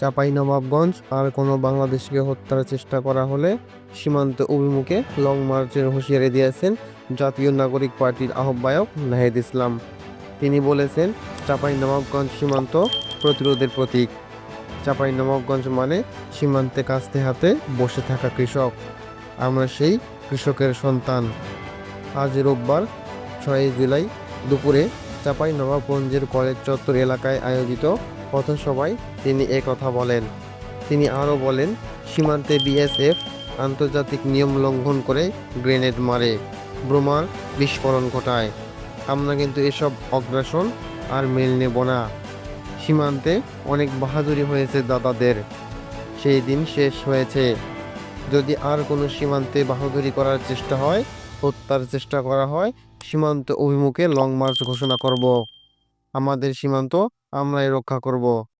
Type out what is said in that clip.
চাপাই নবাবগঞ্জ আর কোনো বাংলাদেশিকে হত্যার চেষ্টা করা হলে সীমান্ত অভিমুখে লং মার্চের হুঁশিয়ারি দিয়েছেন জাতীয় নাগরিক পার্টির আহ্বায়ক নাহিদ ইসলাম। তিনি বলেছেন চাপাই নবাবগঞ্জ সীমান্ত প্রতিরোধের প্রতীক। চাপাই নবাবগঞ্জ মানে সীমান্তে কাস্তে হাতে বসে থাকা কৃষক। আমরা সেই কৃষকের সন্তান। আজ রোববার ছয়ই জুলাই দুপুরে চাপাই নবাবগঞ্জের কলেজ চত্বর এলাকায় আয়োজিত পথসভায় তিনি কথা বলেন। তিনি আরও বলেন, সীমান্তে বিএসএফ আন্তর্জাতিক নিয়ম লঙ্ঘন করে গ্রেনেড মারে বোমার বিস্ফোরণ ঘটায়। আমরা কিন্তু এসব অগ্রাসন আর মেল নেব না। সীমান্তে অনেক বাহাদুরি হয়েছে দাদাদের। সেই দিন শেষ হয়েছে। যদি আর কোনো সীমান্তে বাহাদুরি করার চেষ্টা হয়, হত্যার চেষ্টা করা হয়, সীমান্ত অভিমুখে লং মার্চ ঘোষণা করব। আমাদের সীমান্ত আমরাই রক্ষা করব।